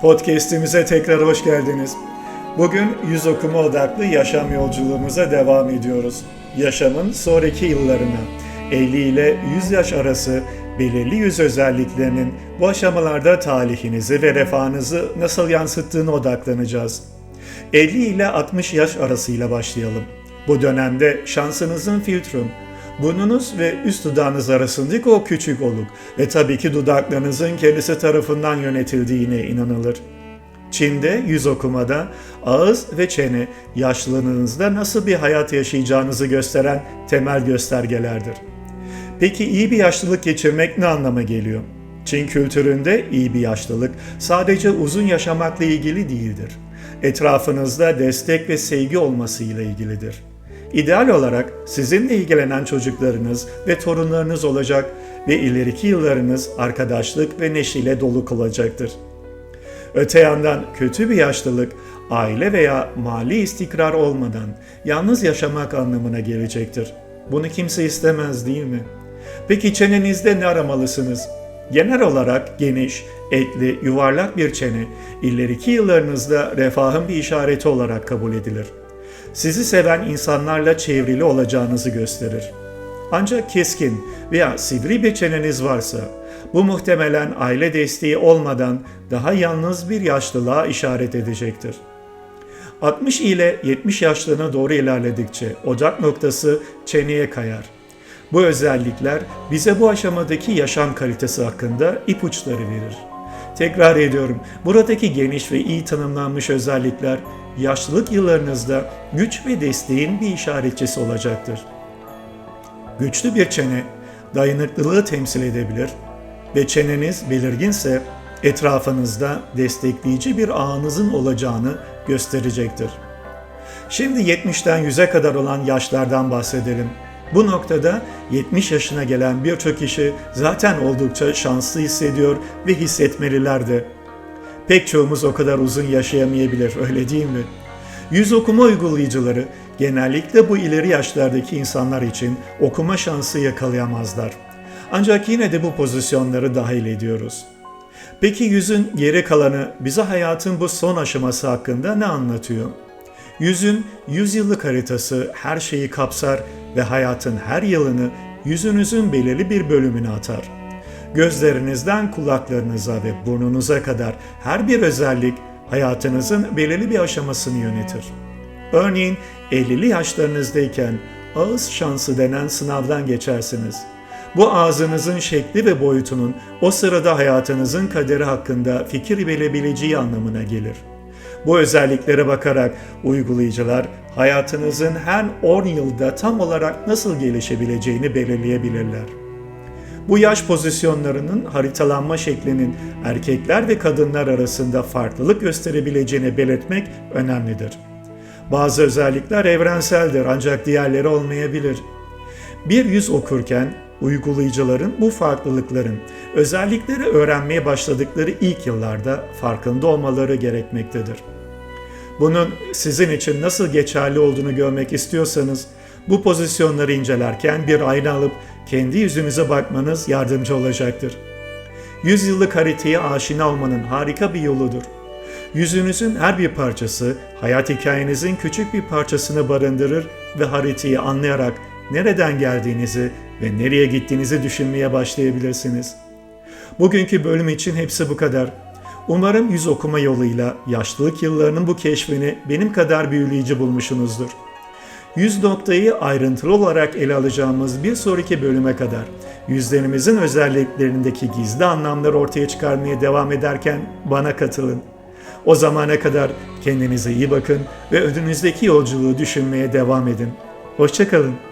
Podcast'imize tekrar hoş geldiniz. Bugün yüz okuma odaklı yaşam yolculuğumuza devam ediyoruz. Yaşamın sonraki yıllarına, 50 ile 100 yaş arası belirli yüz özelliklerinin bu aşamalarda talihinizi ve refahınızı nasıl yansıttığını odaklanacağız. 50 ile 60 yaş arasıyla başlayalım. Bu dönemde şansınızın filtrum, burnunuz ve üst dudağınız arasındaki o küçük oluk ve tabii ki dudaklarınızın kendisi tarafından yönetildiğine inanılır. Çin'de yüz okumada ağız ve çene yaşlılığınızda nasıl bir hayat yaşayacağınızı gösteren temel göstergelerdir. Peki iyi bir yaşlılık geçirmek ne anlama geliyor? Çin kültüründe iyi bir yaşlılık sadece uzun yaşamakla ilgili değildir. Etrafınızda destek ve sevgi olmasıyla ilgilidir. İdeal olarak sizinle ilgilenen çocuklarınız ve torunlarınız olacak ve ileriki yıllarınız arkadaşlık ve neşeyle dolu kılacaktır. Öte yandan kötü bir yaşlılık aile veya mali istikrar olmadan yalnız yaşamak anlamına gelecektir. Bunu kimse istemez değil mi? Peki çenenizde ne aramalısınız? Genel olarak geniş, etli, yuvarlak bir çene ileriki yıllarınızda refahın bir işareti olarak kabul edilir. Sizi seven insanlarla çevrili olacağınızı gösterir. Ancak keskin veya sivri bir çeneniz varsa bu muhtemelen aile desteği olmadan daha yalnız bir yaşlılığa işaret edecektir. 60 ile 70 yaşlarına doğru ilerledikçe odak noktası çeneye kayar. Bu özellikler bize bu aşamadaki yaşam kalitesi hakkında ipuçları verir. Tekrar ediyorum, buradaki geniş ve iyi tanımlanmış özellikler yaşlılık yıllarınızda güç ve desteğin bir işaretçisi olacaktır. Güçlü bir çene dayanıklılığı temsil edebilir ve çeneniz belirginse etrafınızda destekleyici bir ağınızın olacağını gösterecektir. Şimdi 70'ten 100'e kadar olan yaşlardan bahsedelim. Bu noktada 70 yaşına gelen birçok kişi zaten oldukça şanslı hissediyor ve hissetmeliler de. Pek çoğumuz o kadar uzun yaşayamayabilir, öyle değil mi? Yüz okuma uygulayıcıları genellikle bu ileri yaşlardaki insanlar için okuma şansı yakalayamazlar. Ancak yine de bu pozisyonları dahil ediyoruz. Peki yüzün geri kalanı bize hayatın bu son aşaması hakkında ne anlatıyor? Yüzün yüzyıllık haritası her şeyi kapsar ve hayatın her yılını yüzünüzün belirli bir bölümüne atar. Gözlerinizden kulaklarınıza ve burnunuza kadar her bir özellik hayatınızın belirli bir aşamasını yönetir. Örneğin 50'li yaşlarınızdayken ağız şansı denen sınavdan geçersiniz. Bu ağzınızın şekli ve boyutunun o sırada hayatınızın kaderi hakkında fikir verebileceği anlamına gelir. Bu özelliklere bakarak uygulayıcılar hayatınızın her 10 yılda tam olarak nasıl gelişebileceğini belirleyebilirler. Bu yaş pozisyonlarının haritalanma şeklinin erkekler ve kadınlar arasında farklılık gösterebileceğini belirtmek önemlidir. Bazı özellikler evrenseldir ancak diğerleri olmayabilir. Bir yüz okurken uygulayıcıların bu farklılıkların özellikleri öğrenmeye başladıkları ilk yıllarda farkında olmaları gerekmektedir. Bunun sizin için nasıl geçerli olduğunu görmek istiyorsanız bu pozisyonları incelerken bir ayna alıp kendi yüzünüze bakmanız yardımcı olacaktır. Yüzyıllık haritaya aşina olmanın harika bir yoludur. Yüzünüzün her bir parçası hayat hikayenizin küçük bir parçasını barındırır ve haritayı anlayarak nereden geldiğinizi ve nereye gittiğinizi düşünmeye başlayabilirsiniz. Bugünkü bölüm için hepsi bu kadar. Umarım yüz okuma yoluyla yaşlılık yıllarının bu keşfini benim kadar büyüleyici bulmuşsunuzdur. Yüz noktayı ayrıntılı olarak ele alacağımız bir sonraki bölüme kadar yüzlerimizin özelliklerindeki gizli anlamları ortaya çıkarmaya devam ederken bana katılın. O zamana kadar kendinize iyi bakın ve önünüzdeki yolculuğu düşünmeye devam edin. Hoşçakalın.